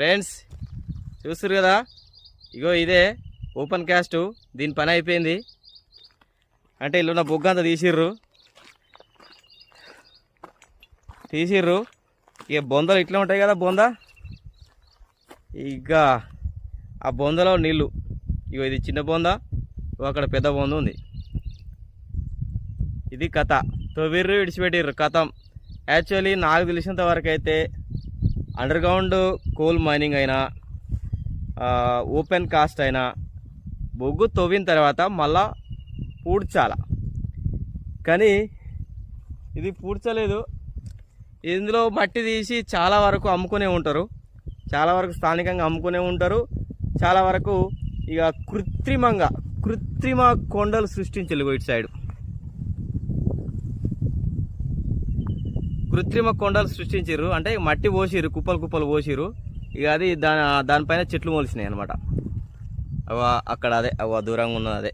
Friends చూస్తారు కదా? ఇగో ఇదే ఓపెన్ క్యాస్ట్ దీని పని అయిపోయింది. అంటే ఇల్లున్న బొగ్గ అంతా తీసిర్రు. తీసిర్రు. ఇక బొందలు ఇట్లా ఉంటాయి కదా బొంద? ఇక ఆ బొందలో నీళ్ళు ఇగో ఇది చిన్న బొంద అక్కడ పెద్ద బొంద ఉంది. ఇది కథ. తొవ్విర్రు విడిచిపెట్టిర్రు కథం. యాక్చువల్లీ నాకు తెలిసినంత వరకు అయితే అండర్ గ్రౌండ్ కోల్ మైనింగ్ అయినా ఓపెన్ కాస్ట్ అయినా బొగ్గు తవ్విన తర్వాత మళ్ళా పూడ్చాల. కానీ ఇది పూడ్చలేదు. ఇందులో మట్టి తీసి చాలా వరకు అమ్ముకునే ఉంటారు. చాలా వరకు స్థానికంగా అమ్ముకునే ఉంటారు. చాలా వరకు ఇక కృత్రిమంగా కృత్రిమ కొండలు సృష్టించలేవు ఇటు సైడ్. కృత్రిమ కొండలు సృష్టించారు అంటే మట్టి పోసిరు కుప్పలు కుప్పలు పోసిరు ఇక అది దాని దానిపైన చెట్లు మొలిసినాయి అనమాట అక్కడ అదే అవ దూరంగా ఉన్నది అదే.